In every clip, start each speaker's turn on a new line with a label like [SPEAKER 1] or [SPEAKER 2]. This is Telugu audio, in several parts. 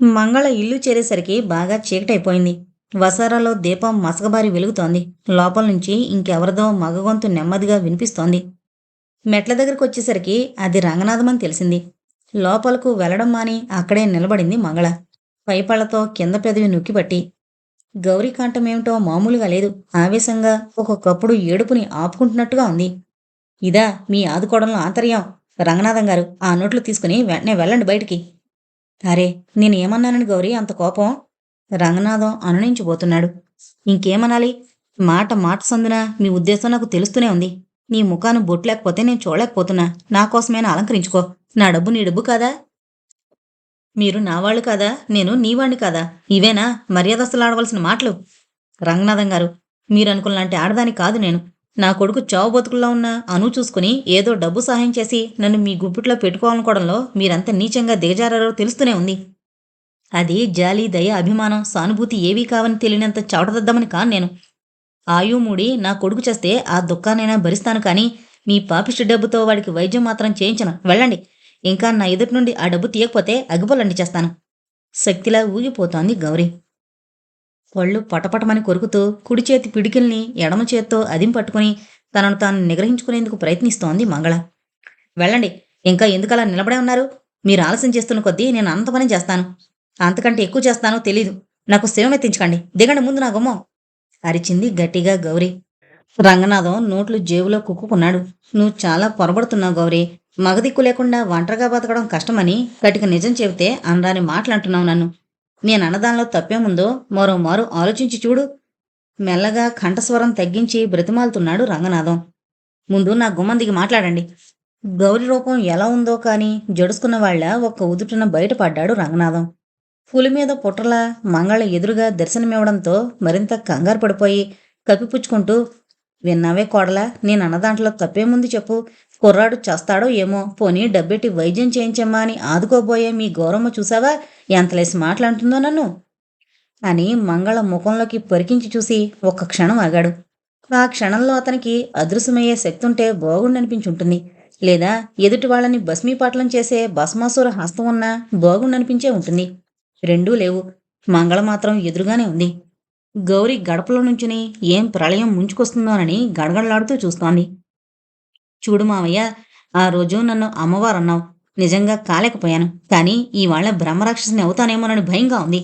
[SPEAKER 1] మంగళ ఇల్లు చేరేసరికి బాగా చీకటైపోయింది. వసారాలో దీపం మసకబారి వెలుగుతోంది. లోపల నుంచి ఇంకెవరిదో మగగొంతు నెమ్మదిగా వినిపిస్తోంది. మెట్ల దగ్గరకు వచ్చేసరికి అది రంగనాథమని తెలిసింది. లోపలకు వెళ్ళడం మాని అక్కడే నిలబడింది మంగళ. పైపళ్ళతో కింద పెదవి నొక్కిపట్టి గౌరీకాంఠమేమిటో మామూలుగా లేదు. ఆవేశంగా ఒక్కొక్కప్పుడు ఏడుపుని ఆపుకుంటున్నట్టుగా ఉంది. ఇదా మీ ఆదుకోవడంలో ఆంతర్యం. రంగనాథం గారు ఆ నోట్లు తీసుకుని వెంటనే వెళ్ళండి బయటికి. అరే నేనేమన్నానని గౌరీ? అంత కోపం? రంగనాథం అనునించిపోతున్నాడు. ఇంకేమనాలి? మాట మాట సందున మీ ఉద్దేశం నాకు తెలుస్తూనే ఉంది. నీ ముఖాన్ని బొట్లేకపోతే నేను చూడలేకపోతున్నా. నా కోసమైనా అలంకరించుకో. నా డబ్బు నీ డబ్బు కాదా? మీరు నావాళ్ళు కాదా? నేను నీవాణ్ణి కాదా? ఇవేనా? మర్యాదస్తులు ఆడవలసిన మాటలు? రంగనాథం గారు మీరు అనుకున్నలాంటి ఆడదాని కాదు నేను. నా కొడుకు చావు బతుకుల్లో ఉన్న అను చూసుకుని ఏదో డబ్బు సహాయం చేసి నన్ను మీ గుప్పిట్లో పెట్టుకోవాలనుకోవడంలో మీరంత నీచంగా దిగజారారో తెలుస్తూనే ఉంది. అది జాలి దయ అభిమానం సానుభూతి ఏవీ కావని తెలియనంత చవటదద్దామని కాను నేను. ఆయుమూడి నా కొడుకు చేస్తే ఆ దుఃఖానైనా భరిస్తాను కానీ మీ పాపిష్టి డబ్బుతో వాడికి వైద్యం మాత్రం చేయించను. వెళ్ళండి. ఇంకా నా ఎదుటి నుండి ఆ డబ్బు తీయకపోతే అగ్గిపోలండి చేస్తాను. శక్తిలా ఊగిపోతోంది గౌరీ. పళ్ళు పటపటమని కొరుకుతూ కుడి చేతి పిడికిల్ని ఎడమ చేత్తో అదిం పట్టుకుని తనను తాను నిగ్రహించుకునేందుకు ప్రయత్నిస్తోంది మంగళ. వెళ్ళండి ఇంకా ఎందుకలా నిలబడే ఉన్నారు? మీరు ఆలస్యం చేస్తున్న కొద్దీ నేను అంత పని చేస్తాను. అంతకంటే ఎక్కువ చేస్తానో తెలీదు. నాకు శివమెత్తించకండి దిగండి ముందు నా గుమ్మం. అరిచింది గట్టిగా గౌరీ. రంగనాథం నోట్లు జేబులో కుక్కుకున్నాడు. నువ్వు చాలా పొరబడుతున్నావు గౌరీ. మగదిక్కు లేకుండా ఒంటరిగా బతకడం కష్టమని గట్టిగా నిజం చెబితే అనరాని మాటలంటున్నావు నన్ను. నేను అన్నదానిలో తప్పేముందో మరో మారు ఆలోచించి చూడు. మెల్లగా కంఠస్వరం తగ్గించి బ్రతిమాలుతున్నాడు రంగనాథం. ముందు నా గుమ్మం దిగి మాట్లాడండి. గౌరి రూపం ఎలా ఉందో కానీ జడుసుకున్న వాళ్ళ ఒక్క ఉదుటున బయటపడ్డాడు రంగనాథం. పులి మీద పుట్రల మంగళ ఎదురుగా దర్శనమివ్వడంతో మరింత కంగారు పడిపోయి కప్పిపుచ్చుకుంటూ విన్నావే కోడలా నేను అన్నదాంట్లో తప్పేముంది చెప్పు. కుర్రాడు చస్తాడో ఏమో. పోనీ డబ్బెట్టి వైద్యం చేయించమ్మా అని ఆదుకోబోయే మీ గౌరమ్మ చూసావా? ఎంతలేసి మాటలంటుందో నన్ను? అని మంగళ ముఖంలోకి పరికించి చూసి ఒక్క క్షణం ఆగాడు. ఆ క్షణంలో అతనికి అదృశ్యమయ్యే శక్తి ఉంటే బాగుండనిపించుంటుంది. లేదా ఎదుటి వాళ్ళని భస్మీపాటలం చేసే భస్మాసుర హస్తం ఉన్నా బాగుండనిపించే ఉంటుంది. రెండూ లేవు. మంగళ మాత్రం ఎదురుగానే ఉంది. గౌరి గడపలో నుంచుని ఏం ప్రళయం ముంచుకొస్తుందోనని గడగడలాడుతూ చూస్తోంది. చూడు మావయ్య ఆ రోజు నన్ను అమ్మవారు అన్నావు నిజంగా కాలేకపోయాను. కానీ ఇవాళ బ్రహ్మరాక్షసుని అవుతానేమోనని భయంగా ఉంది.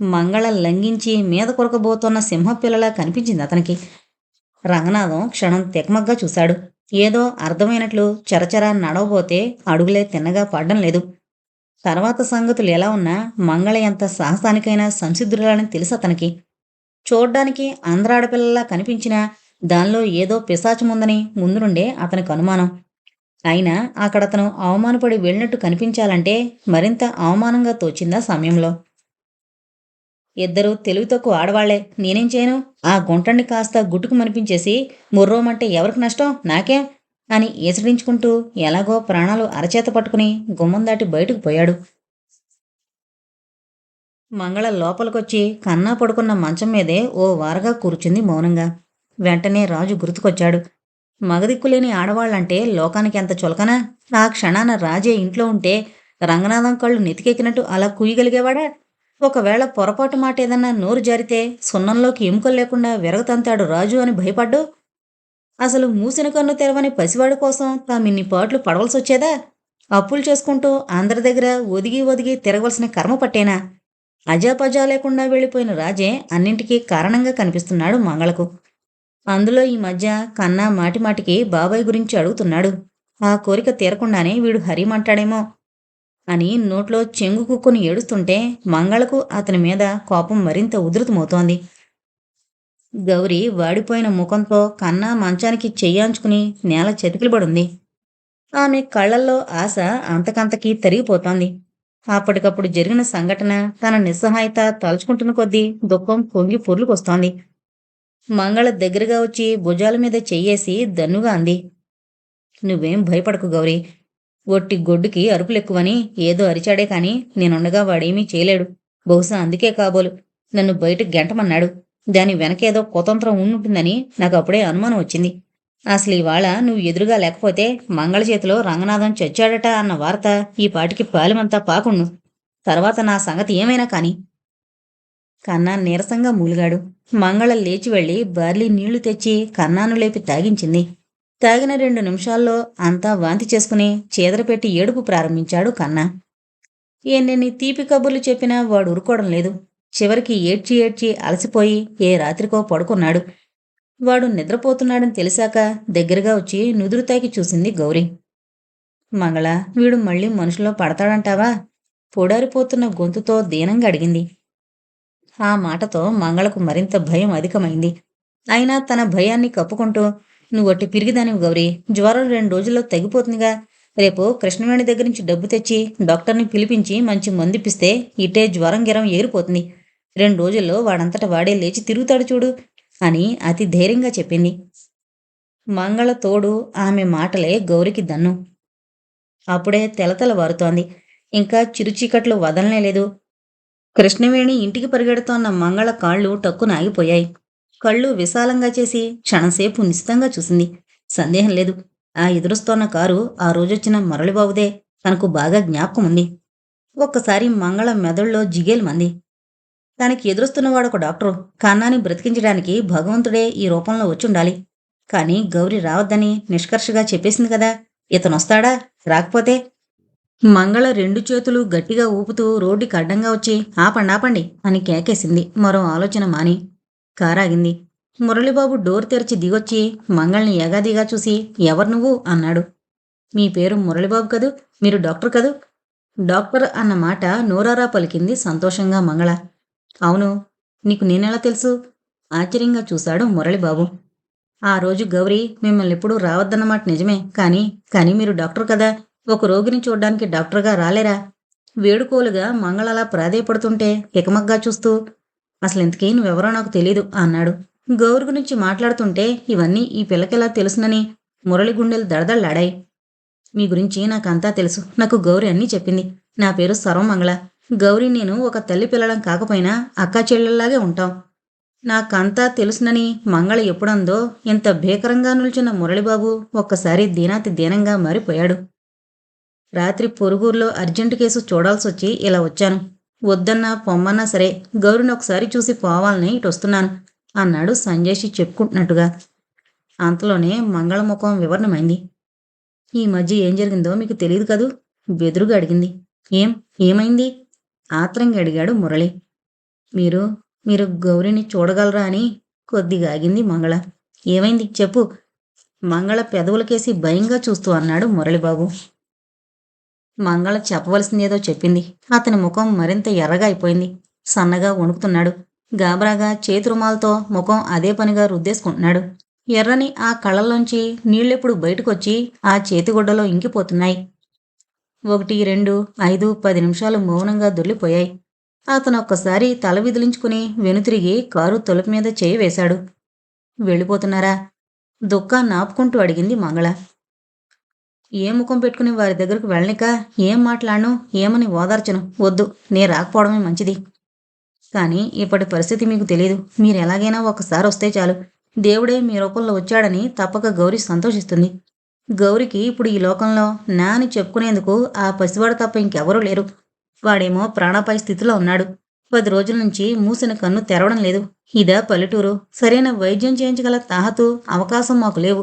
[SPEAKER 1] మంగళ లంఘించి మీద కొరకబోతున్న సింహపిల్లలా కనిపించింది అతనికి. రంగనాథం క్షణం తెకమగ్గా చూశాడు. ఏదో అర్థమైనట్లు చరచరా నడవబోతే అడుగులే తిన్నగా పడ్డం లేదు. తర్వాత సంగతులు ఎలా ఉన్నా మంగళ ఎంత సాహసానికైనా సంసిద్ధురాలని తెలుసు అతనికి. చూడ్డానికి ఆంధ్రాడపిల్లలా కనిపించినా దానిలో ఏదో పిశాచముందని ముందు నుండే అతనికి అనుమానం. అయినా అక్కడ అతను అవమానపడి వెళ్ళినట్టు కనిపించాలంటే మరింత అవమానంగా తోచిందా సమయంలో. ఇద్దరు తెలివి తక్కువ ఆడవాళ్ళే. నేనేం చేయను? ఆ గుంటని కాస్త గుట్టుకు మనిపించేసి ముర్రోమంటే ఎవరికి నష్టం? నాకేం? అని ఏసడించుకుంటూ ఎలాగో ప్రాణాలు అరచేత పట్టుకుని గుమ్మం దాటి బయటకు పోయాడు. మంగళ లోపలికొచ్చి కన్నా పడుకున్న మంచం మీదే ఓ వారగా కూర్చుంది మౌనంగా. వెంటనే రాజు గుర్తుకొచ్చాడు. మగదిక్కులేని ఆడవాళ్ళంటే లోకానికి ఎంత చులకనా? ఆ క్షణాన రాజే ఇంట్లో ఉంటే రంగనాథం కళ్ళు నెతికెక్కినట్టు అలా కూయగలిగేవాడా ఒకవేళ పొరపాటు మాట ఏదన్నా నోరు జారితే సున్నంలోకి ఎముకలు లేకుండా విరగతంతాడు రాజు అని భయపడ్డు? అసలు మూసిన కన్ను తెరవని పసివాడి కోసం తామిన్ని పాట్లు పడవలసి వచ్చేదా అప్పులు చేసుకుంటూ అందరి దగ్గర ఒదిగి ఒదిగి తిరగవలసిన కర్మ పట్టేనా? అజాపజా లేకుండా వెళ్ళిపోయిన రాజే అన్నింటికీ కారణంగా కనిపిస్తున్నాడు మంగళకు. అందులో ఈ మధ్య కన్నా మాటిమాటికి బాబాయ్ గురించి అడుగుతున్నాడు. ఆ కోరిక తీరకుండానే వీడు హరిమంటాడేమో అని నోట్లో చెంగు కుక్కుని ఏడుస్తుంటే మంగళకు అతని మీద కోపం మరింత ఉధృతమవుతోంది. గౌరి వాడిపోయిన ముఖంతో కన్నా మంచానికి చెయ్యాంచుకుని నేల చెతికిలబడుంది. ఆమె కళ్ళల్లో ఆశ అంతకంతకీ తరిగిపోతోంది. అప్పటికప్పుడు జరిగిన సంఘటన తన నిస్సహాయత తలుచుకుంటున్న కొద్దీ దుఃఖం పొంగి పొర్లుకొస్తోంది. మంగళ దగ్గరగా వచ్చి భుజాల మీద చెయ్యేసి దన్నుగా అంది. నువ్వేం భయపడకు గౌరీ. ఒట్టి గొడ్డుకి అరుపులెక్కువని ఏదో అరిచాడే కాని నేనుండగా వాడేమీ చేయలేడు. బహుశా అందుకే కాబోలు. నన్ను బయట గెంటమన్నాడు. దాని వెనకేదో కుతంత్రం ఉండుంటుందని నాకు అప్పుడే అనుమానం వచ్చింది. అసలు ఇవాళ నువ్వు ఎదురుగా లేకపోతే మంగళ చేతిలో రంగనాథం చచ్చాడట అన్న వార్త ఈ పాటికి పాలిమంతా పాకుండు. తర్వాత నా సంగతి ఏమైనా కానీ కన్నా నీరసంగా మూలిగాడు. మంగళ లేచి వెళ్ళి బార్లీ నీళ్ళు తెచ్చి కన్నాను లేపి తాగించింది. తాగిన రెండు నిమిషాల్లో అంతా వాంతి చేసుకుని చీదరపెట్టి ఏడుపు ప్రారంభించాడు కన్నా. ఎన్నెన్ని తీపి కబుర్లు చెప్పినా వాడు ఉరుకోవడం లేదు. చివరికి ఏడ్చి ఏడ్చి అలసిపోయి ఏ రాత్రికో పడుకున్నాడు. వాడు నిద్రపోతున్నాడని తెలిసాక దగ్గరగా వచ్చి నుదురుతాకి చూసింది గౌరీ. మంగళ వీడు మళ్ళీ మనుషులో పడతాడంటావా? పొడారిపోతున్న గొంతుతో దీనంగా అడిగింది. ఆ మాటతో మంగళకు మరింత భయం అధికమైంది. అయినా తన భయాన్ని కప్పుకుంటూ నువ్వొట్టి పిరిగిదానివి గౌరీ జ్వరం రెండు రోజుల్లో తగ్గిపోతుందిగా రేపు కృష్ణవేణి దగ్గర నుంచి డబ్బు తెచ్చి డాక్టర్ని పిలిపించి మంచి మందిపిస్తే ఇటే జ్వరం గిరం ఏరిపోతుంది. రెండు రోజుల్లో వాడంతట వాడే లేచి తిరుగుతాడు చూడు అని అతి ధైర్యంగా చెప్పింది. మంగళ తోడు ఆమె మాటలే గౌరికి దన్ను. అప్పుడే తెలతల వారుతోంది ఇంకా చిరుచీకట్లు వదలనే లేదు. కృష్ణవేణి ఇంటికి పరిగెడుతోన్న మంగళ కాళ్ళు టక్కున ఆగిపోయాయి. కళ్ళు విశాలంగా చేసి క్షణంసేపు నిశితంగా చూసింది. సందేహం లేదు. ఆ ఎదురుస్తోన్న కారు ఆ రోజొచ్చిన మురళిబాబుదే. తనకు బాగా జ్ఞాపకం ఉంది ఒక్కసారి మంగళ మెదడులో జిగేలు మంది. తనకి ఎదురుస్తున్నవాడు ఒక డాక్టరు. కన్నాని బ్రతికించడానికి భగవంతుడే ఈ రూపంలో వచ్చుండాలి. కానీ గౌరి రావద్దని నిష్కర్షగా చెప్పేసింది కదా. ఇతనొస్తాడా? రాకపోతే మంగళ రెండు చేతులు గట్టిగా ఊపుతూ రోడ్డుకి అడ్డంగా వచ్చి ఆపండి ఆపండి అని కేకేసింది మరో ఆలోచన మాని. కారాగింది. మురళిబాబు డోర్ తెరిచి దిగొచ్చి మంగళని ఎగాదిగా చూసి ఎవరు నువ్వు? అన్నాడు. మీ పేరు మురళిబాబు కదూ? మీరు డాక్టర్ కదూ? డాక్టర్ అన్న మాట నోరారా పలికింది సంతోషంగా మంగళ. అవును. నీకు నేనెలా తెలుసు? ఆశ్చర్యంగా చూశాడు మురళిబాబు. ఆ రోజు గౌరీ మిమ్మల్ని ఎప్పుడూ రావద్దన్నమాట నిజమే. కానీ కానీ మీరు డాక్టర్ కదా. ఒక రోగిని చూడ్డానికి డాక్టర్గా రాలేరా? వేడుకోలుగా మంగళలా ప్రాధేయపడుతుంటే ఎకమగ్గా చూస్తూ అసలు ఇంతకీ నువ్వెవరో నాకు తెలీదు అన్నాడు. గౌరు గురించి మాట్లాడుతుంటే ఇవన్నీ ఈ పిల్లకెలా తెలుసునని మురళి గుండెలు దడదళ్ళాడాయి మీ గురించి నాకంతా తెలుసు. నాకు గౌరి అన్నీ చెప్పింది. నా పేరు సర్వమంగళ. గౌరి నేను ఒక తల్లి పిల్లలం కాకపోయినా అక్కా చెల్లెల్లాగే ఉంటాం. నాకంతా తెలుసునని మంగళ ఎప్పుడందో ఇంత భీకరంగా నిల్చున్న మురళిబాబు ఒక్కసారి దీనాతి దీనంగా మారిపోయాడు. రాత్రి పొరుగురులో అర్జెంటు కేసు చూడాల్సొచ్చి ఇలా వచ్చాను. వద్దన్నా పొమ్మన్నా సరే గౌరిని ఒకసారి చూసి పోవాలని ఇటు వస్తున్నాను అన్నాడు సంజయ్షి చెప్పుకుంటున్నట్టుగా. అంతలోనే మంగళముఖం వివరణమైంది. ఈ మధ్య ఏం జరిగిందో మీకు తెలియదు కదూ? బెదురుగా అడిగింది. ఏం? ఏమైంది? ఆత్రంగా అడిగాడు మురళి. మీరు మీరు గౌరిని చూడగలరా అని కొద్దిగా ఆగింది మంగళ. ఏమైంది? చెప్పు. మంగళ పెదవులకేసి భయంగా చూస్తూ అన్నాడు మురళిబాబు. మంగళ చెప్పవలసిందేదో చెప్పింది. అతని ముఖం మరింత ఎర్రగా అయిపోయింది. సన్నగా వణుకుతున్నాడు. గాబరాగా చేతురుమాలతో ముఖం అదే పనిగా రుద్దేసుకుంటున్నాడు. ఎర్రని ఆ కళ్ళల్లోంచి నీళ్ళెప్పుడు బయటకొచ్చి ఆ చేతిగుడ్డలో ఇంకిపోతున్నాయి. ఒకటి రెండు ఐదు పది నిమిషాలు మౌనంగా దొల్లిపోయాయి అతను ఒక్కసారి తల విదిలించుకుని వెనుతిరిగి కారు తలుపు మీద చేయి వేశాడు. వెళ్ళిపోతున్నారా? దుఃఖాన్ని ఆపుకుంటూ అడిగింది మంగళ. ఏ ముఖం పెట్టుకుని వారి దగ్గరకు వెళ్ళనిక? ఏం మాట్లాడను? ఏమని ఓదార్చను? వద్దు నే రాకపోవడమే మంచిది. కానీ ఇప్పటి పరిస్థితి మీకు తెలియదు మీరు ఎలాగైనా ఒకసారి వస్తే చాలు. దేవుడే మీ రూపంలో వచ్చాడని తప్పక గౌరి సంతోషిస్తుంది. గౌరికి ఇప్పుడు ఈ లోకంలో నా అని చెప్పుకునేందుకు ఆ పసివాడు తప్ప ఇంకెవరూ లేరు. వాడేమో ప్రాణాపాయ స్థితిలో ఉన్నాడు. పది రోజుల నుంచి మూసిన కన్ను తెరవడం లేదు. ఇదా పల్లెటూరు. సరైన వైద్యం చేయించగల తాహతు అవకాశం మాకు లేవు.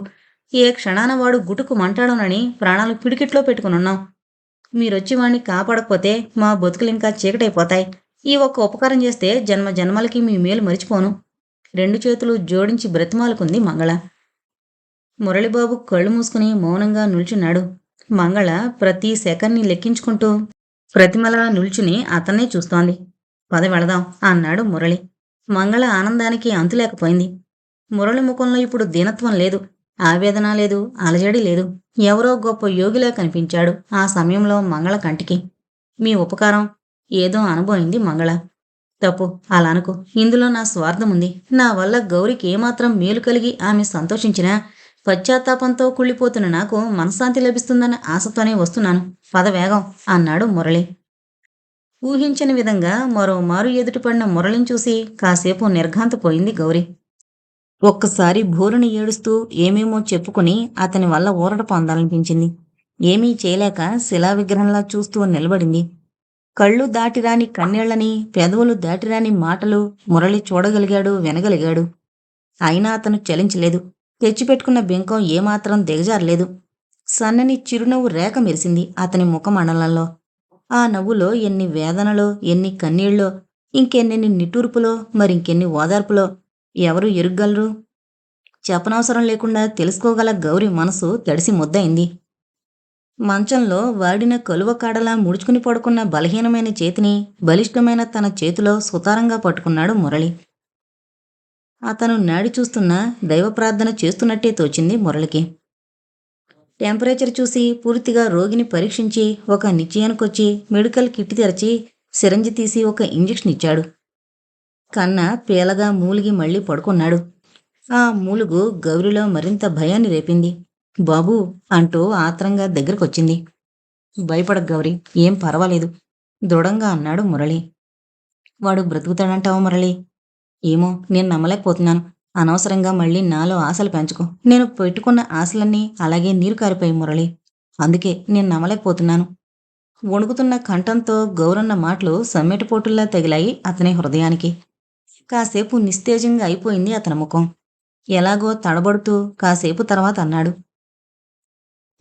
[SPEAKER 1] ఏ క్షణాన వాడు గుటుకు మంటాడోనని ప్రాణాలు పిడికిట్లో పెట్టుకునున్నాం. మీరొచ్చి వాణ్ణి కాపాడకపోతే మా బతుకులు ఇంకా చీకటైపోతాయి. ఈ ఒక్క ఉపకారం చేస్తే జన్మ జన్మలకి మీ మేలు మరిచిపోను. రెండు చేతులు జోడించి బ్రతిమాలుకుంది మంగళ. మురళిబాబు కళ్ళు మూసుకుని మౌనంగా నిల్చున్నాడు. మంగళ ప్రతి సెకండ్ని లెక్కించుకుంటూ ప్రతిమలా నిల్చుని అతన్నే చూస్తోంది. పద వెళదాం అన్నాడు మురళి. మంగళ ఆనందానికి అంతులేకపోయింది. మురళి ముఖంలో ఇప్పుడు దీనత్వం లేదు. ఆవేదన లేదు అలజడి లేదు. ఎవరో గొప్ప యోగిలా కనిపించాడు ఆ సమయంలో మంగళ కంటికి. మీ ఉపకారం ఏదో అనుభవింది మంగళ. తప్పు అలా అనుకో. ఇందులో నా స్వార్థం ఉంది. నా వల్ల గౌరికి ఏమాత్రం మేలు కలిగి ఆమె సంతోషించినా పశ్చాత్తాపంతో కుళ్ళిపోతున్న నాకు మనశ్శాంతి లభిస్తుందన్న ఆశతోనే వస్తున్నాను. పదవేగం అన్నాడు మురళి. ఊహించని విధంగా మరో మారు ఎదుటిపడిన మురళిని చూసి కాసేపు నిర్ఘాంతపోయింది గౌరి. ఒక్కసారి భూరుని ఏడుస్తూ ఏమేమో చెప్పుకుని అతని వల్ల ఊరట పొందాలనిపించింది ఏమీ చేయలేక శిలా విగ్రహంలా చూస్తూ నిలబడింది. కళ్ళు దాటిరాని కన్నీళ్ళని పెదవులు దాటిరాని మాటలు మురళి చూడగలిగాడు వినగలిగాడు. అయినా అతను చలించలేదు. తెచ్చిపెట్టుకున్న బెంకం ఏమాత్రం దిగజారలేదు. సన్నని చిరునవ్వు రేఖ మెరిసింది అతని ముఖమండలంలో. ఆ నవ్వులో ఎన్ని వేదనలో ఎన్ని కన్నీళ్ళో ఇంకెన్నెన్ని నిట్టూర్పులో మరింకెన్ని ఓదార్పులో ఎవరు ఎరుగ్గలరు చెప్పనవసరం లేకుండా తెలుసుకోగల గౌరి మనసు తడిసి ముద్దయింది. మంచంలో వాడిన కలువ కాడలా ముడుచుకుని పడుకున్న బలహీనమైన చేతిని బలిష్టమైన తన చేతిలో సుతారంగా పట్టుకున్నాడు మురళి. అతను నాడి చూస్తున్న దైవ ప్రార్థన చేస్తున్నట్టే తోచింది మురళికి. టెంపరేచర్ చూసి పూర్తిగా రోగిని పరీక్షించి ఒక నిశ్చయానికొచ్చి మెడికల్ కిట్ తెరచి సిరంజి తీసి ఒక ఇంజెక్షన్ ఇచ్చాడు. కన్న పేలగా మూలిగి మళ్ళీ పడుకున్నాడు. ఆ మూలుగు గౌరిలో మరింత భయాన్ని రేపింది. బాబూ అంటూ ఆత్రంగా దగ్గరకొచ్చింది. భయపడ గౌరి ఏం పర్వాలేదు. దృఢంగా అన్నాడు మురళి. వాడు బ్రతుకుతాడంటావా మురళి? ఏమో నేను నమ్మలేకపోతున్నాను. అనవసరంగా మళ్ళీ నాలో ఆశలు పెంచుకో. నేను పెట్టుకున్న ఆశలన్నీ అలాగే నీరు కారిపోయి మురళి. అందుకే నేను నమ్మలేకపోతున్నాను. వణుకుతున్న కంఠంతో గౌరన్న మాటలు సమ్మెటిపోటుల్లా తగిలాయి అతని హృదయానికి. కాసేపు నిస్తేజంగా అయిపోయింది అతని ముఖం. ఎలాగో తడబడుతూ కాసేపు తర్వాత అన్నాడు.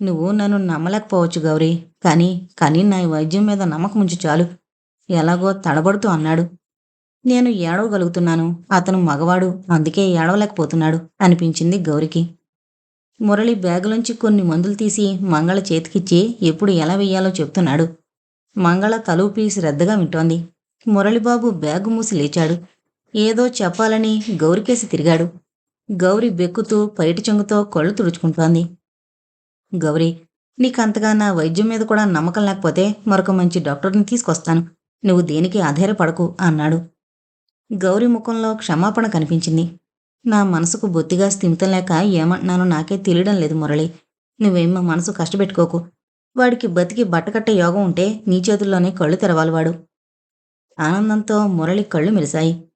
[SPEAKER 1] నువ్వు నన్ను నమ్మలేకపోవచ్చు గౌరీ కానీ కానీ నా వైద్యం మీద నమ్మకం ఉంచు చాలు. ఎలాగో తడబడుతూ అన్నాడు. నేను ఏడవగలుగుతున్నాను. అతను మగవాడు అందుకే ఏడవలేకపోతున్నాడు అనిపించింది గౌరికి. మురళి బ్యాగులోంచి కొన్ని మందులు తీసి మంగళ చేతికిచ్చి ఎప్పుడు ఎలా వెయ్యాలో చెప్తున్నాడు. మంగళ తలూపి శ్రద్ధగా వింటోంది. మురళిబాబు బ్యాగు మూసి లేచాడు. ఏదో చెప్పాలని గౌరికేసి తిరిగాడు. గౌరి బెక్కుతూ పైటి చెంగుతో కళ్ళు తుడుచుకుంటోంది. గౌరీ నీకంతగా నా వైద్యం మీద కూడా నమ్మకం లేకపోతే మరొక మంచి డాక్టర్ని తీసుకొస్తాను. నువ్వు దేనికి ఆధారపడకు అన్నాడు. గౌరీ ముఖంలో క్షమాపణ కనిపించింది. నా మనసుకు బొత్తిగా స్థిమితం లేక ఏమంటున్నానో నాకే తెలియడం లేదు మురళి. నువ్వేం మా మనసు కష్టపెట్టుకోకు. వాడికి బతికి బట్టకట్టే యోగం ఉంటే నీ చేతుల్లోనే కళ్ళు తెరవాలి వాడు ఆనందంతో మురళి కళ్ళు మెరిశాయి.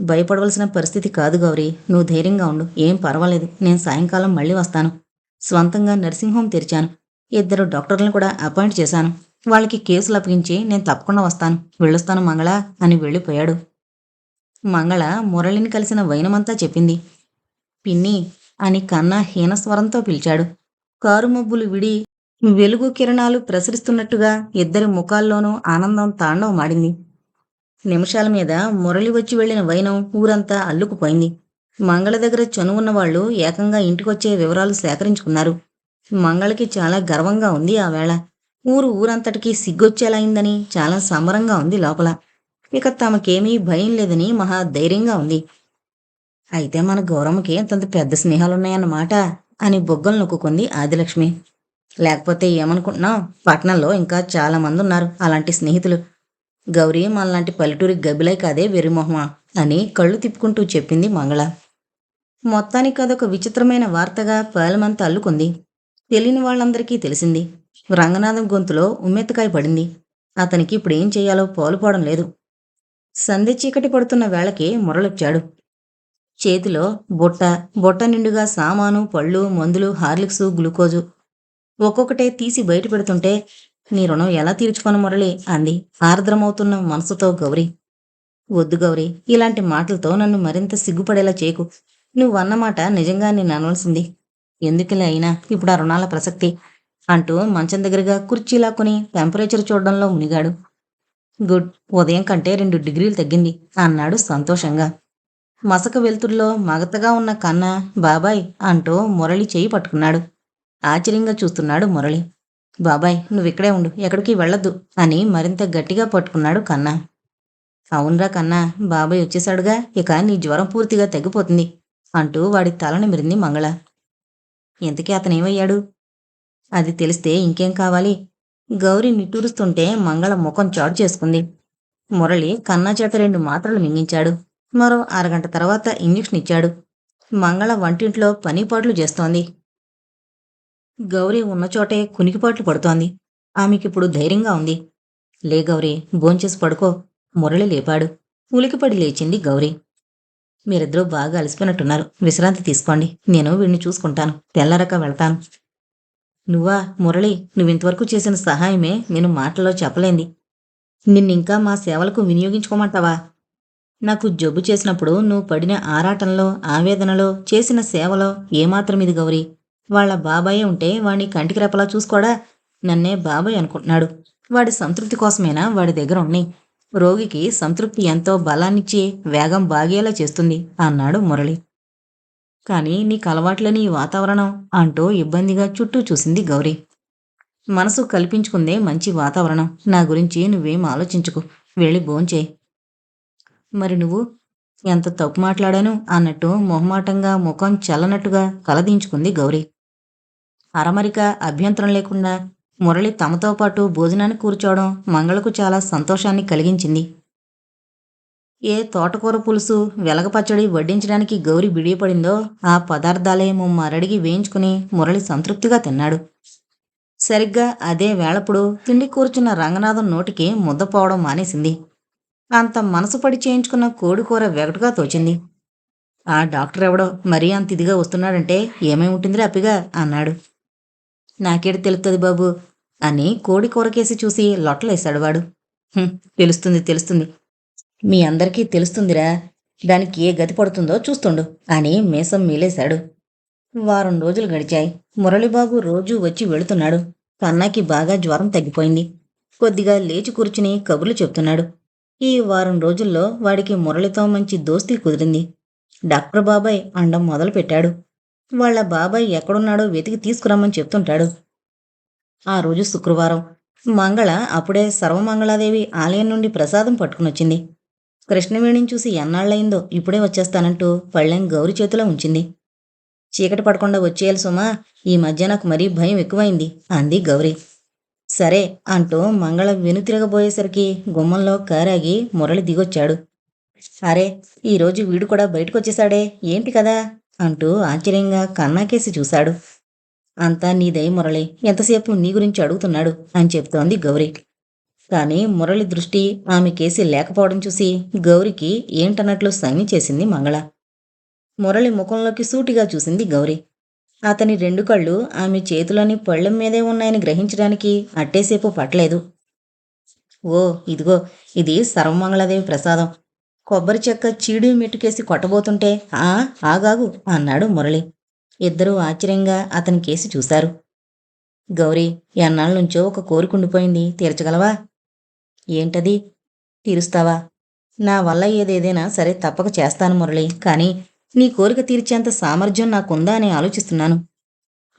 [SPEAKER 1] భయపడవలసిన పరిస్థితి కాదు గౌరీ. నువ్వు ధైర్యంగా ఉండు. ఏం పర్వాలేదు. నేను సాయంకాలం మళ్ళీ వస్తాను. స్వంతంగా నర్సింగ్ హోమ్ తెరిచాను. ఇద్దరు డాక్టర్లను కూడా అపాయింట్ చేశాను. వాళ్ళకి కేసులు అప్పగించి నేను తప్పకుండా వస్తాను. వెళ్ళొస్తాను మంగళ అని వెళ్ళిపోయాడు. మంగళ మురళిని కలిసిన వైనమంతా చెప్పింది. పిన్ని అని కన్నా హీనస్వరంతో పిలిచాడు. కారు మబ్బులు విడి వెలుగు కిరణాలు ప్రసరిస్తున్నట్టుగా ఇద్దరి ముఖాల్లోనూ ఆనందం తాండవమాడింది. నిమిషాల మీద మురళి వచ్చి వెళ్ళిన వైనం ఊరంతా అల్లుకుపోయింది. మంగళ దగ్గర చనువున్న వాళ్ళు ఏకంగా ఇంటికొచ్చే వివరాలు సేకరించుకున్నారు. మంగళకి చాలా గర్వంగా ఉంది ఆ వేళ. ఊరు ఊరంతటికీ సిగ్గొచ్చేలా అయిందని చాలా సంబరంగా ఉంది లోపల. ఇక తమకేమీ భయం లేదని మహా ధైర్యంగా ఉంది. అయితే మన గౌరమ్మకి అంతంత పెద్ద స్నేహాలున్నాయన్నమాట అని బొగ్గలు నొక్కుంది ఆదిలక్ష్మి. లేకపోతే ఏమనుకుంటున్నాం పట్నంలో ఇంకా చాలా మంది ఉన్నారు అలాంటి స్నేహితులు. గౌరీ మనలాంటి పల్లెటూరి గబిలై కాదే వెర్రిమొహమా అని కళ్ళు తిప్పుకుంటూ చెప్పింది మంగళ. మొత్తానికి అదొక విచిత్రమైన వార్తగా పేలమంతా అల్లుకుంది. తెలియని వాళ్ళందరికీ తెలిసింది. రంగనాథం గొంతులో ఉమ్మెత్తకాయ పడింది. అతనికి ఇప్పుడు ఏం చేయాలో పోలుపోవడం లేదు. సంధి చీకటి పడుతున్న వేళకి మొరలొచ్చాడు. చేతిలో బుట్ట బుట్ట నిండుగా సామాను పళ్ళు మందులు హార్లిక్సు గ్లూకోజు ఒక్కొక్కటే తీసి బయట పెడుతుంటే నీ రుణం ఎలా తీర్చుకోను మురళి? అంది. ఆర్ద్రమవుతున్న మనసుతో గౌరి. వద్దు గౌరి ఇలాంటి మాటలతో నన్ను మరింత సిగ్గుపడేలా చేయకు నువ్వన్నమాట నిజంగా నేను అనవలసింది. ఎందుకులే అయినా ఇప్పుడు ఆ రుణాల ప్రసక్తి? అంటూ మంచం దగ్గరగా కుర్చీ లాక్కుని టెంపరేచర్ చూడడంలో మునిగాడు. గుడ్ ఉదయం కంటే రెండు డిగ్రీలు తగ్గింది అన్నాడు సంతోషంగా. మసక వెలుతురులో మగతగా ఉన్న కన్న బాబాయ్ అంటూ మురళి చేయి పట్టుకున్నాడు. ఆశ్చర్యంగా చూస్తున్నాడు మురళి. బాబాయ్ నువ్విక్కడే ఉండు ఎక్కడికి వెళ్ళొద్దు అని మరింత గట్టిగా పట్టుకున్నాడు కన్నా. అవునరా కన్నా బాబాయ్ వచ్చేసాడుగా ఇక నీ జ్వరం పూర్తిగా తగ్గిపోతుంది అంటూ వాడి తలని మిరింది మంగళ. ఇంతకీ అతనేమయ్యాడు? అది తెలిస్తే ఇంకేం కావాలి? గౌరి నిట్టూరుస్తుంటే మంగళ ముఖం చాటు చేసుకుంది. మురళి కన్నా చేత రెండు మాత్రలు మింగించాడు. మరో అరగంట తర్వాత ఇంజెక్షన్ ఇచ్చాడు. మంగళ వంటింట్లో పనిపాట్లు చేస్తోంది. గౌరీ ఉన్న చోటే కునికిపాట్లు పడుతోంది. ఆమెకిప్పుడు ధైర్యంగా ఉంది. లే గౌరీ భోంచేసి పడుకో. మురళి లేపాడు. ఉలికిపడి లేచింది గౌరీ. మీరిద్దరూ బాగా అలసిపోయినట్టున్నారు. విశ్రాంతి తీసుకోండి. నేను వీడిని చూసుకుంటాను. తెల్లరక వెళ్తాను. నువ్వా మురళి నువ్వింతవరకు చేసిన సహాయమే నేను మాటల్లో చెప్పలేంది. నిన్నింకా మా సేవలకు వినియోగించుకోమంటావా? నాకు జబ్బు చేసినప్పుడు నువ్వు పడిన ఆరాటంలో ఆవేదనలో చేసిన సేవలో ఏమాత్రం ఇది గౌరీ? వాళ్ళ బాబాయే ఉంటే వాణ్ణి కంటికి రెప్పలా చూసుకోడా? నన్నే బాబాయ్ అనుకుంటున్నాడు. వాడి సంతృప్తి కోసమేనా వాడి దగ్గర ఉన్నాయి రోగికి సంతృప్తి ఎంతో బలాన్నిచ్చి వేగం బాగేలా చేస్తుంది అన్నాడు మురళి. కానీ నీకు అలవాట్లేని ఈ వాతావరణం అంటూ ఇబ్బందిగా చుట్టూ చూసింది గౌరీ. మనసు కల్పించుకుందే మంచి వాతావరణం. నా గురించి నువ్వేం ఆలోచించుకు. వెళ్ళి భోంచేయి. మరి నువ్వు? ఎంత తప్పు మాట్లాడాను? అన్నట్టు మొహమాటంగా ముఖం చల్లనట్టుగా కలదించుకుంది గౌరీ. అరమరిక అభ్యంతరం లేకుండా మురళి తమతో పాటు భోజనానికి కూర్చోవడం మంగళకు చాలా సంతోషాన్ని కలిగించింది. ఏ తోటకూర పులుసు వెలగ పచ్చడి వడ్డించడానికి గౌరి బిడియపడిందో ఆ పదార్థాలే ముమ్మరడిగి వేయించుకుని మురళి సంతృప్తిగా తిన్నాడు. సరిగ్గా అదే వేళప్పుడు తిండి కూర్చున్న రంగనాథం నోటికి ముద్దపోవడం మానేసింది. అంత మనసు పడి చేయించుకున్న కోడికూర వెగటుగా తోచింది. ఆ డాక్టర్ ఎవడో మరీ అంత ఇదిగా వస్తున్నాడంటే ఏమై ఉంటుందిరా అప్పిగా? అన్నాడు. నాకేడు తెలుస్తుంది బాబు? అని కోడి కూరకేసి చూసి లొట్టలేశాడు వాడు. తెలుస్తుంది తెలుస్తుంది. మీ అందరికీ తెలుస్తుందిరా. దానికి ఏ గతి పడుతుందో చూస్తుండు అని మీసం మీలేశాడు. వారం రోజులు గడిచాయి. మురళిబాబు రోజూ వచ్చి వెళుతున్నాడు. కన్నాకి బాగా జ్వరం తగ్గిపోయింది. కొద్దిగా లేచి కూర్చుని కబుర్లు చెప్తున్నాడు. ఈ వారం రోజుల్లో వాడికి మురళితో మంచి దోస్తీ కుదిరింది. డాక్టర్ బాబాయ్ అండం మొదలుపెట్టాడు. వాళ్ళ బాబాయ్ ఎక్కడున్నాడో వెతికి తీసుకురమ్మని చెప్తుంటాడు. ఆ రోజు శుక్రవారం మంగళ అప్పుడే సర్వమంగళాదేవి ఆలయం నుండి ప్రసాదం పట్టుకునొచ్చింది. కృష్ణవేణిని చూసి ఎన్నాళ్ళయిందో ఇప్పుడే వచ్చేస్తానంటూ పళ్ళెం గౌరి చేతిలో ఉంచింది. చీకటి పడకుండా వచ్చేయాలి సుమా ఈ మధ్య నాకు మరీ భయం ఎక్కువైంది అంది గౌరీ. సరే అంటూ మంగళ వెనుతిరగబోయేసరికి గుమ్మంలో కారాగి మురళి దిగొచ్చాడు. అరే ఈరోజు వీడు కూడా బయటకొచ్చేశాడే ఏంటి కదా అంటూ ఆశ్చర్యంగా కన్నాకేసి చూశాడు. అంతా నీదై మురళి ఎంతసేపు నీ గురించి అడుగుతున్నాడు అని చెప్తోంది గౌరీ. కానీ మురళి దృష్టి ఆమె కేసి లేకపోవడం చూసి గౌరికి ఏంటన్నట్లు సంజ్ఞ చేసింది మంగళ. మురళి ముఖంలోకి సూటిగా చూసింది గౌరీ. అతని రెండు కళ్ళు ఆమె చేతిలోని పళ్ళెం మీదే ఉన్నాయని గ్రహించడానికి అట్టేసేపు పట్టలేదు. ఓ ఇదిగో ఇది సర్వమంగళదేవి ప్రసాదం. కొబ్బరి చెక్క చీడి మెట్టుకేసి కొట్టబోతుంటే ఆ ఆగాగు అన్నాడు మురళి. ఇద్దరూ ఆశ్చర్యంగా అతని కేసి చూశారు. గౌరీ ఎన్నాళ్ళ నుంచో ఒక కోరికుండిపోయింది తీర్చగలవా? ఏంటది? తీరుస్తావా? నా వల్ల ఏదేదైనా సరే తప్పక చేస్తాను మురళి కానీ నీ కోరిక తీర్చేంత సామర్థ్యం నాకుందా అని ఆలోచిస్తున్నాను.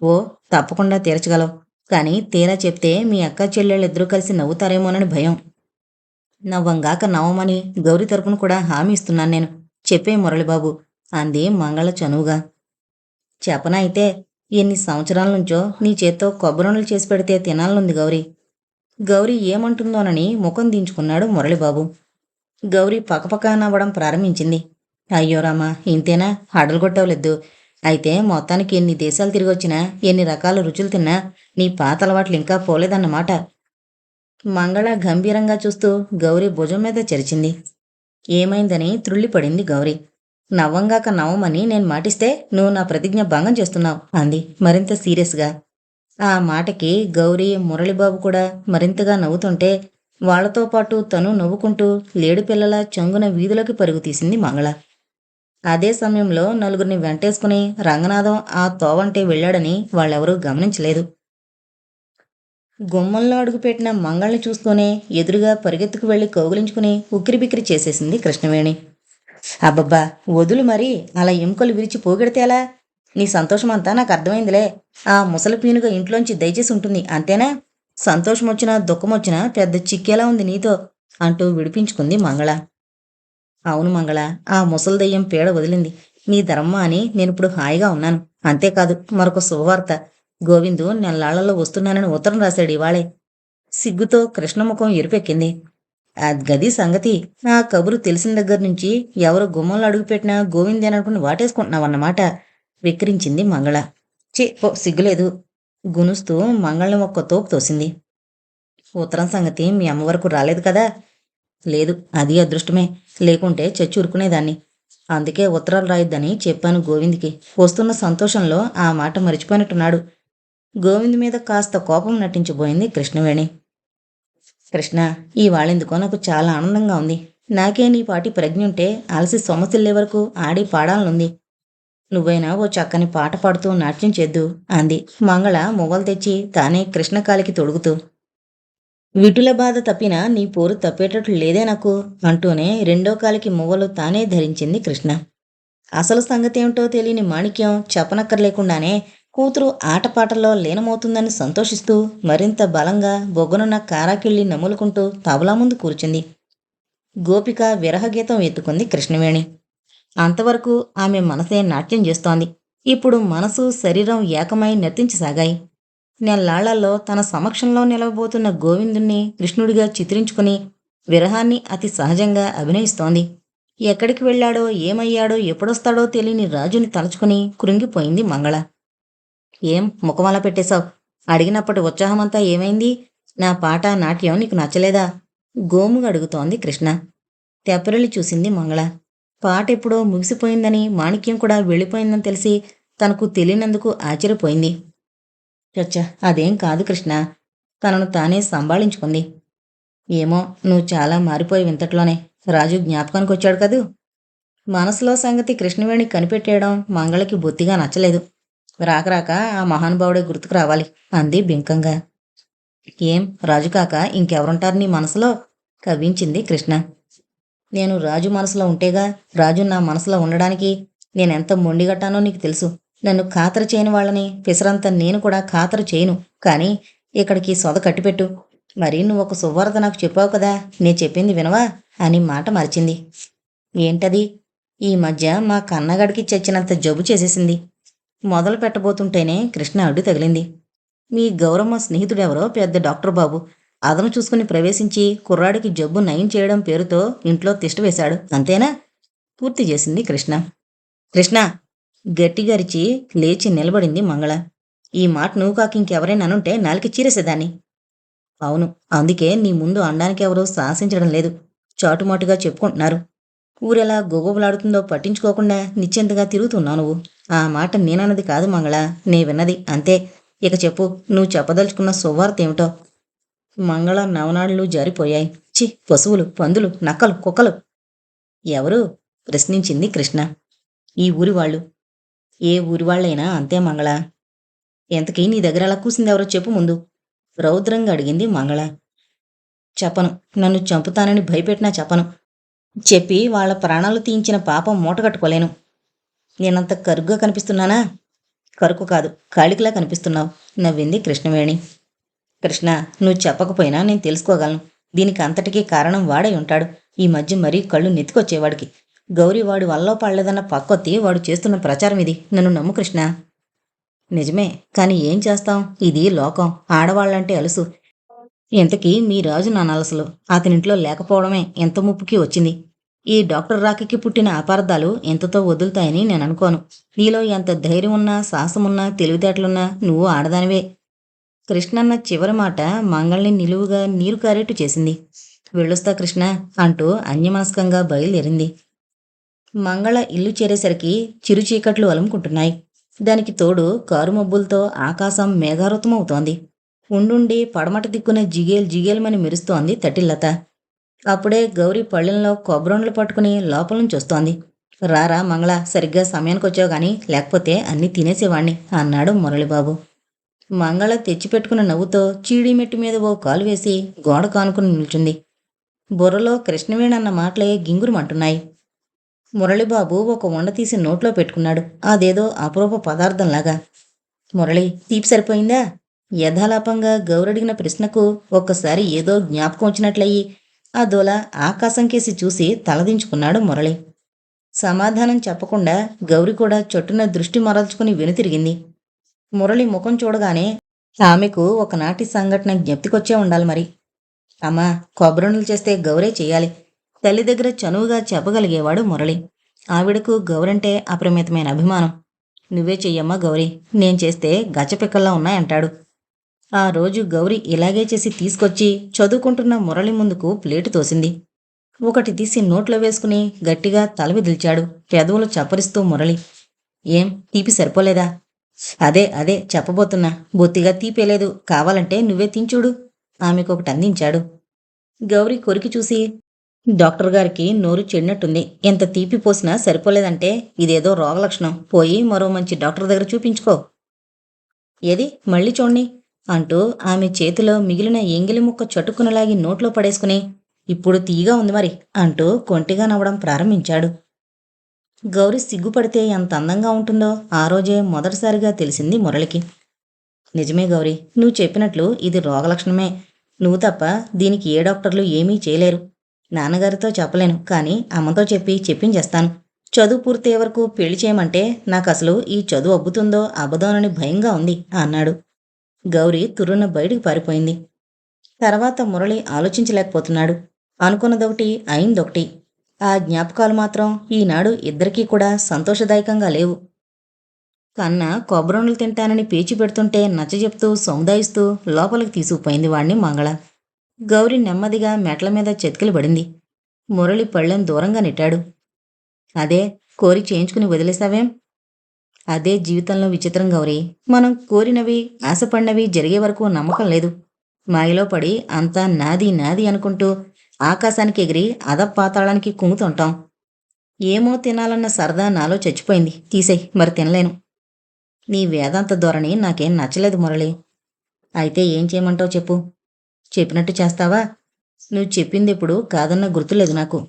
[SPEAKER 1] ఓ తప్పకుండా తీర్చగలవు కానీ తీరా చెప్తే మీ అక్క చెల్లెళ్ళిద్దరూ కలిసి నవ్వుతారేమోనని భయం. నవ్వంగాక నవ్వమని గౌరీ తరపున కూడా హామీ ఇస్తున్నాను నేను. చెప్పే మురళిబాబు. అంది మంగళ చనువుగా. చెప్పన అయితే ఎన్ని సంవత్సరాల నుంచో నీ చేత్తో కొబ్బరినలు చేసి పెడితే తినాలనుంది గౌరీ. గౌరీ ఏమంటుందోనని ముఖం దించుకున్నాడు మురళిబాబు. గౌరీ పక్కపక్క నవ్వడం ప్రారంభించింది. అయ్యో రామా ఇంతేనా? హడలు కొట్టవలేదు. అయితే మొత్తానికి ఎన్ని దేశాలు తిరిగొచ్చినా ఎన్ని రకాల రుచులు తిన్నా నీ పాత అలవాట్లు ఇంకా పోలేదన్నమాట. మంగళ గంభీరంగా చూస్తూ గౌరీ భుజం మీద చెరిచింది. ఏమైందని త్రుళ్ళిపడింది గౌరీ. నవ్వంగాక నవ్వమని నేను మాటిస్తే నువ్వు నా ప్రతిజ్ఞ భంగం చేస్తున్నావు అంది మరింత సీరియస్గా. ఆ మాటకి గౌరీ మురళిబాబు కూడా మరింతగా నవ్వుతుంటే వాళ్ళతో పాటు తను నవ్వుకుంటూ లేడి పిల్లల చంగున వీధిలోకి పరుగు తీసింది మంగళ. అదే సమయంలో నలుగురిని వెంటేసుకుని రంగనాథం ఆ తోవంటే వెళ్ళాడని వాళ్ళెవరూ గమనించలేదు. గుమ్మంలో అడుగుపెట్టిన మంగళని చూస్తూనే ఎదురుగా పరిగెత్తుకు వెళ్ళి కౌగులించుకుని ఉక్కిరిబిక్కిరి చేసేసింది కృష్ణవేణి. అబ్బబ్బా వదులు మరి. అలా ఎముకలు విరిచి పోగెడితే ఎలా? నీ సంతోషమంతా నాకు అర్థమైందిలే. ఆ ముసలి పీనుగా ఇంట్లోంచి దయచేసి ఉంటుంది అంతేనా? సంతోషం వచ్చినా దుఃఖం వచ్చినా పెద్ద చిక్కేలా ఉంది నీతో అంటూ విడిపించుకుంది మంగళ. అవును మంగళ ఆ ముసలి దయ్యం పీడ వదిలింది. నీ ధర్మ అని నేనిప్పుడు హాయిగా ఉన్నాను. అంతేకాదు మరొక శుభవార్త. గోవిందు నెల్లాళ్ళలో వస్తున్నానని ఉత్తరం రాశాడు ఇవాళే. సిగ్గుతో కృష్ణముఖం ఎరుపెక్కింది. ఆ గది సంగతి. నా కబురు తెలిసిన దగ్గర నుంచి ఎవరు గుమ్మంలో అడుగుపెట్టినా గోవిందేననుకుని వాటేసుకుంటున్నావన్నమాట. విక్రించింది మంగళ. చే ఓ సిగ్గులేదు. గునుస్తూ మంగళని ఒక్క తోపు తోసింది. ఉత్తరం సంగతి మీ అమ్మ వరకు రాలేదు కదా? లేదు అది అదృష్టమే. లేకుంటే చచ్చి ఉరుకునేదాన్ని. అందుకే ఉత్తరాలు రాయొద్దని చెప్పాను గోవింద్కి. వస్తున్న సంతోషంలో ఆ మాట మరిచిపోయినట్టున్నాడు. గోవింద్ మీద కాస్త కోపం నటించిపోయింది కృష్ణవేణి. కృష్ణ ఈ వాళ్ళెందుకో నాకు చాలా ఆనందంగా ఉంది. నాకే నీ పాటి ప్రజ్ఞ ఉంటే అలసి సొమసిల్లే వరకు ఆడి పాడాలనుంది. నువ్వైనా ఓ చక్కని పాట పాడుతూ నాట్యం చేద్దు అంది. మంగళ మొగలు తెచ్చి తానే కృష్ణ కాలికి తొడుగుతూ. విటుల బాధ తప్పినా నీ పోరు తప్పేటట్లు లేదే నాకు అంటూనే రెండో కాలికి మువ్వలు తానే ధరించింది కృష్ణ. అసలు సంగతి ఏమిటో తెలియని మాణిక్యం చెప్పనక్కర్లేకుండానే కూతురు ఆటపాటల్లో లీనమవుతుందని సంతోషిస్తూ మరింత బలంగా బొగ్గనున్న కారాకిళ్ళి నములుకుంటూ తబలా ముందు కూర్చుంది. గోపిక విరహగీతం ఎత్తుకుంది కృష్ణవేణి. అంతవరకు ఆమె మనసే నాట్యం చేస్తోంది. ఇప్పుడు మనసు శరీరం ఏకమై నర్తించసాగాయి నెల్లాళ్ళలో తన సమక్షంలో నిలవబోతున్న గోవిందుణ్ణి కృష్ణుడిగా చిత్రించుకుని విరహాన్ని అతి సహజంగా అభినయిస్తోంది. ఎక్కడికి వెళ్ళాడో ఏమయ్యాడో ఎప్పుడొస్తాడో తెలియని రాజుని తలుచుకుని కృంగిపోయింది మంగళ. ఏం ముఖమలా పెట్టేశావు? అడిగినప్పటి ఉత్సాహమంతా ఏమైంది? నా పాట నాట్యం నీకు నచ్చలేదా? గోముగా అడుగుతోంది కృష్ణ. తెప్పరిల్లి చూసింది మంగళ. పాట ఎప్పుడో ముగిసిపోయిందని మాణిక్యం కూడా వెళ్ళిపోయిందని తెలిసి తనకు తెలియనందుకు ఆశ్చర్యపోయింది. చచ్చ అదేం కాదు కృష్ణ. తనను తానే సంభాళించుకుంది. ఏమో నువ్వు చాలా మారిపోయి వింతట్లోనే రాజు జ్ఞాపకానికి వచ్చాడు కదూ? మనసులో సంగతి కృష్ణవేణి కనిపెట్టేయడం మంగళకి బొత్తిగా నచ్చలేదు. రాకరాక ఆ మహానుభావుడే గుర్తుకు రావాలి. అంది బింకంగా. ఏం? రాజు కాక ఇంకెవరుంటారు నీ మనసులో? కవ్వించింది కృష్ణ. నేను రాజు మనసులో ఉంటేగా రాజు నా మనసులో ఉండడానికి నేనెంత మొండిగట్టానో నీకు తెలుసు. నన్ను ఖాతరు చేయని వాళ్ళని పిసరంత నేను కూడా ఖాతరు చేయను. కానీ ఇక్కడికి సొద కట్టిపెట్టు. మరి నువ్వు ఒక సువార్త నాకు చెప్పావు కదా నేను చెప్పింది వినవా? అని మాట మరిచింది. ఏంటది? ఈ మధ్య మా కన్నగడికి చచ్చినంత జబ్బు చేసేసింది. మొదలు పెట్టబోతుంటేనే కృష్ణ అడ్డు తగిలింది. మీ గౌరమ్మ స్నేహితుడెవరో పెద్ద డాక్టర్ బాబు. అదను చూసుకుని ప్రవేశించి కుర్రాడికి జబ్బు నయం చేయడం పేరుతో ఇంట్లో తిష్టవేశాడు అంతేనా? పూర్తి చేసింది కృష్ణ. కృష్ణ! గట్టిగరిచి లేచి నిలబడింది మంగళ. ఈ మాట నువ్వు కాక ఇంకెవరైనా అనుంటే నాలికి చీరేసేదాన్ని. అవును అందుకే నీ ముందు అండానికి ఎవరూ సాహసించడం లేదు. చాటుమాటుగా చెప్పుకుంటున్నారు. ఊరెలా గొగబలాడుతుందో పట్టించుకోకుండా నిశ్చింతగా తిరుగుతున్నావు నువ్వు. ఆ మాట నేనన్నది కాదు మంగళ. నే విన్నది అంతే. ఇక చెప్పు నువ్వు చెప్పదలుచుకున్న సువార్త ఏమిటో? మంగళ నవనాళ్ళు జారిపోయాయి. చి పశువులు పందులు నక్కలు కుక్కలు. ఎవరు? ప్రశ్నించింది కృష్ణ. ఈ ఊరి వాళ్ళు ఏ ఊరి వాళ్ళైనా అంతే మంగళ. ఎంతకీ నీ దగ్గర అలా కూసిందెవరో చెప్పు ముందు. రౌద్రంగా అడిగింది మంగళ. చెప్పను. నన్ను చంపుతానని భయపెట్టినా చెప్పను. చెప్పి వాళ్ళ ప్రాణాలు తీయించిన పాపం మూటగట్టుకోలేను నేనంత కరుగ్గా కనిపిస్తున్నానా? కరుకు కాదు కాళికలా కనిపిస్తున్నావు. నవ్వింది కృష్ణవేణి. కృష్ణ నువ్వు చెప్పకపోయినా నేను తెలుసుకోగలను. దీనికి అంతటికీ కారణం వాడై ఉంటాడు. ఈ మధ్య మరీ కళ్ళు నెత్తికొచ్చేవాడికి. గౌరీ వాడు వల్లో పడలేదన్న పక్కొత్తి వాడు చేస్తున్న ప్రచారం ఇది. నన్ను నమ్ము కృష్ణ. నిజమే కానీ ఏం చేస్తాం? ఇది లోకం. ఆడవాళ్ళంటే అలుసు. ఇంతకీ మీ రాజు నా నలసలు. అతనింట్లో లేకపోవడమే ఎంత ముప్పుకి వచ్చింది. ఈ డాక్టర్ రాకకి పుట్టిన అపార్థాలు ఎంతతో వదులుతాయని నేను అనుకోను. నీలో ఎంత ధైర్యం ఉన్నా సాహసమున్నా తెలివితేటలున్నా నువ్వు ఆడదానివే. కృష్ణన్న చివరి మాట మంగళని నిలువుగా నీరు కారేట్టు చేసింది. వెళ్ళొస్తా కృష్ణ అంటూ అన్యమనస్కంగా బయలుదేరింది. మంగళ ఇల్లు చేరేసరికి చిరు చీకట్లు అలుముకుంటున్నాయి. దానికి తోడు కారు మబ్బులతో ఆకాశం మేఘారుతమవుతోంది ఉండుండి పడమట దిక్కున జిగేల్ జిగేల్మని మెరుస్తోంది తటిల్లత అప్పుడే గౌరీ పళ్ళెంలో కొబ్బరొండలు పట్టుకుని లోపల నుంచి వస్తోంది. రారా మంగళ సరిగ్గా సమయానికి వచ్చావు కానీ లేకపోతే అన్నీ తినేసేవాణ్ణి అన్నాడు మురళిబాబు. మంగళ తెచ్చిపెట్టుకున్న నవ్వుతో చీడిమెట్టు మీద ఓ కాలు వేసి గోడ కానుకుని నిల్చుంది. బుర్రలో కృష్ణవేణన్న మాటలే గింగురుమంటున్నాయి. మురళిబాబు ఒక వండ తీసి నోట్లో పెట్టుకున్నాడు. అదేదో అపరూప పదార్థంలాగా. మురళి తీపి సరిపోయిందా? యథాలాపంగా గౌరడిగిన ప్రశ్నకు ఒక్కసారి ఏదో జ్ఞాపకం వచ్చినట్లయి ఆ దూల ఆకాశం కేసి చూసి తలదించుకున్నాడు మురళి. సమాధానం చెప్పకుండా గౌరి కూడా చొట్టున దృష్టి మరల్చుకుని వెనుతిరిగింది మురళి ముఖం చూడగానే ఆమెకు ఒకనాటి సంఘటన జ్ఞప్తికొచ్చే ఉండాలి మరి. అమ్మా కొబ్బరినులు చేస్తే గౌరే చేయాలి. తల్లి దగ్గర చనువుగా చెప్పగలిగేవాడు మురళి. ఆవిడకు గౌరంటే అపరిమితమైన అభిమానం. నువ్వే చెయ్యమ్మా గౌరీ. నేను చేస్తే గచ్చపిక్కల్లా ఉన్నాయంటాడు. ఆ రోజు గౌరి ఇలాగే చేసి తీసుకొచ్చి చదువుకుంటున్న మురళి ముందుకు ప్లేటు తోసింది. ఒకటి తీసి నోట్లో వేసుకుని గట్టిగా తల విదిల్చాడు పెదవులు చప్పరిస్తూ మురళి. ఏం తీపి సరిపోలేదా? అదే అదే చెప్పబోతున్నా. బొత్తిగా తీపేలేదు కావాలంటే నువ్వే తించుడు. ఆమెకొకటి అందించాడు. గౌరీ కొరికి చూసి డాక్టర్ గారికి నోరు చెడినట్టుంది. ఎంత తీపి పోసినా సరిపోలేదంటే ఇదేదో రోగలక్షణం. పోయి మరో మంచి డాక్టర్ దగ్గర చూపించుకో. ఏది? మళ్ళీ చూడండి. అంటూ ఆమె చేతిలో మిగిలిన ఎంగిలి ముక్క చటుకునలాగి నోట్లో పడేసుకుని ఇప్పుడు తీగా ఉంది మరి అంటూ కొంటిగా నవ్వడం ప్రారంభించాడు. గౌరి సిగ్గుపడితే ఎంత అందంగా ఉంటుందో ఆ రోజే మొదటిసారిగా తెలిసింది మురళికి. నిజమే గౌరీ నువ్వు చెప్పినట్లు ఇది రోగలక్షణమే. నువ్వు తప్ప దీనికి ఏ డాక్టర్లు ఏమీ చేయలేరు. నాన్నగారితో చెప్పలేను కానీ అమ్మతో చెప్పి చెప్పించేస్తాను. చదువు పూర్తయ్యే వరకు పెళ్ళి చేయమంటే నాకు అసలు ఈ చదువు అబ్బుతుందో అబ్బదోనని భయంగా ఉంది అన్నాడు. గౌరీ తుర్రున బయటికి పారిపోయింది. తర్వాత మురళి ఆలోచించలేకపోతున్నాడు. అనుకున్నదొకటి అయిందొకటి. ఆ జ్ఞాపకాలు మాత్రం ఈనాడు ఇద్దరికీ కూడా సంతోషదాయకంగా లేవు. కన్న కొబ్బరినలు తింటానని పేచి పెడుతుంటే నచ్చజెప్తూ సముదాయిస్తూ లోపలికి తీసుకుపోయింది వాణ్ణి మంగళ. గౌరి నెమ్మదిగా మెట్ల మీద చెతికిలు పడింది. మురళి పళ్ళెం దూరంగా నెట్టాడు. అదే కోరి చేయించుకుని వదిలేసావేం? అదే జీవితంలో విచిత్రం గౌరీ. మనం కోరినవి ఆశపడినవి జరిగే వరకు నమ్మకం లేదు. మాయలో పడి అంతా నాది నాది అనుకుంటూ ఆకాశానికి ఎగిరి అదపాతాళానికి కుంగుతుంటాం. ఏమో తినాలన్న సరదా నాలో చచ్చిపోయింది. తీసేయ్ మరి తినలేను. నీ వేదాంత ధోరణి నాకేం నచ్చలేదు మురళి. అయితే ఏం చేయమంటావు చెప్పు. చెప్పినట్టు చేస్తావా? నువ్వు చెప్పింది ఇప్పుడు కాదన్న గుర్తులేదు నాకు.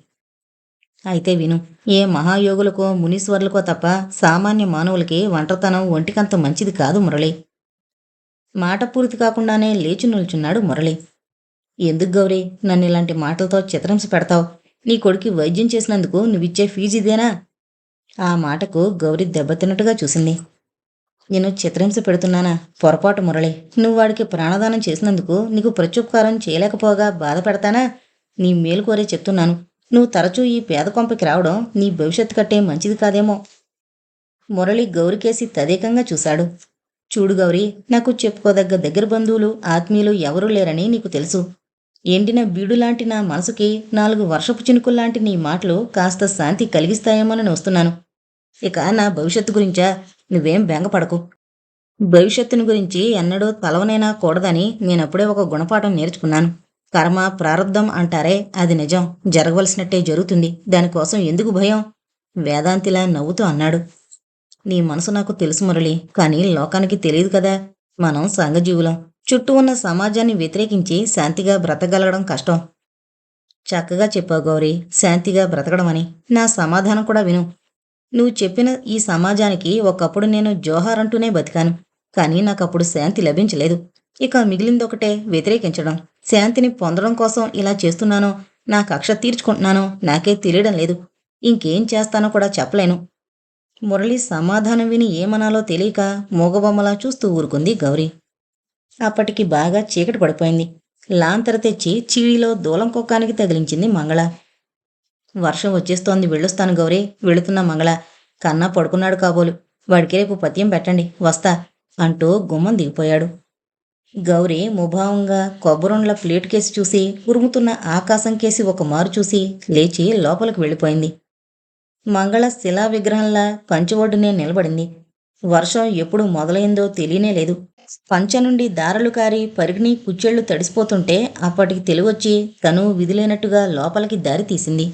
[SPEAKER 1] అయితే విను ఏ మహాయోగులకో మునీశ్వర్లకో తప్ప సామాన్య మానవులకి ఒంటరితనం ఒంటికంత మంచిది కాదు మురళి. మాట పూర్తి కాకుండానే లేచి నిల్చున్నాడు మురళి. ఎందుకు గౌరీ నన్ను ఇలాంటి మాటలతో చిత్రంస పెడతావు? నీ కొడుకి వైద్యం చేసినందుకు నువ్విచ్చే ఫీజు ఇదేనా? ఆ మాటకు గౌరీ దెబ్బతిన్నట్టుగా చూసింది. నేను చిత్రహింస పెడుతున్నానా? పొరపాటు మురళి. నువ్వు వాడికి ప్రాణదానం చేసినందుకు నీకు ప్రత్యుపకారం చేయలేకపోగా బాధపడతానా? నీ మేలు కోరే చెప్తున్నాను. నువ్వు తరచూ ఈ పేద కొంపకి రావడం నీ భవిష్యత్తు కట్టే మంచిది కాదేమో. మురళి గౌరికేసి తదేకంగా చూశాడు. చూడు గౌరీ నాకు చెప్పుకోదగ్గ దగ్గర బంధువులు ఆత్మీయులు ఎవరూ లేరని నీకు తెలుసు. ఎండిన బీడులాంటి నా మనసుకి నాలుగు వర్షపు చినుకుల్లాంటి నీ మాటలు కాస్త శాంతి కలిగిస్తాయేమోనని వస్తున్నాను. ఇక నా భవిష్యత్తు గురించా? నువ్వేం బెంగపడకు. భవిష్యత్తుని గురించి ఎన్నడూ తలవనైనా కూడదని నేనప్పుడే ఒక గుణపాఠం నేర్చుకున్నాను. కర్మ ప్రారంధం అంటారే అది నిజం. జరగవలసినట్టే జరుగుతుంది. దానికోసం ఎందుకు భయం? వేదాంతిలా నవ్వుతూ అన్నాడు. నీ మనసు నాకు తెలుసు మురళి కానీ లోకానికి తెలియదు కదా. మనం సంఘజీవులం. చుట్టూ ఉన్న సమాజాన్ని వ్యతిరేకించి శాంతిగా బ్రతకగలగడం కష్టం. చక్కగా చెప్పావు గౌరీ శాంతిగా బ్రతకడమని. నా సమాధానం కూడా విను. నువ్వు చెప్పిన ఈ సమాజానికి ఒకప్పుడు నేను జోహార్ అంటూనే బతికాను కానీ నాకు అప్పుడు శాంతి లభించలేదు. ఇక మిగిలిందొకటే వ్యతిరేకించడం. శాంతిని పొందడం కోసం ఇలా చేస్తున్నానో నా కక్ష తీర్చుకుంటున్నానో నాకే తెలియడం లేదు. ఇంకేం చేస్తానో కూడా చెప్పలేను. మురళి సమాధానం విని ఏమనాలో తెలియక మూగబొమ్మలా చూస్తూ ఊరుకుంది గౌరీ. అప్పటికి బాగా చీకటి పడిపోయింది. లాంతర తెచ్చి చీవిలో దూలం కుక్కానికి తగిలించింది మంగళ. వర్షం వచ్చేస్తోంది వెళ్ళొస్తాను గౌరీ. వెళుతున్న మంగళ కన్నా పడుకున్నాడు కాబోలు. వాడికి రేపు పద్యం పెట్టండి వస్తా అంటూ గుమ్మం దిగిపోయాడు. గౌరీ ముభావంగా కొబ్బరుండ్ల ప్లేట్ కేసి చూసి ఉరుముతున్న ఆకాశం కేసి ఒక మారు చూసి లేచి లోపలికి వెళ్ళిపోయింది. మంగళ శిలా విగ్రహంలా పంచఒడ్డునే నిలబడింది. వర్షం ఎప్పుడు మొదలైందో తెలియనే లేదు. పంచ నుండి దారలు కారి పరిగిని కుచ్చెళ్ళు తడిసిపోతుంటే అప్పటికి తెలివొచ్చి తను విధిలేనట్టుగా లోపలికి దారి తీసింది.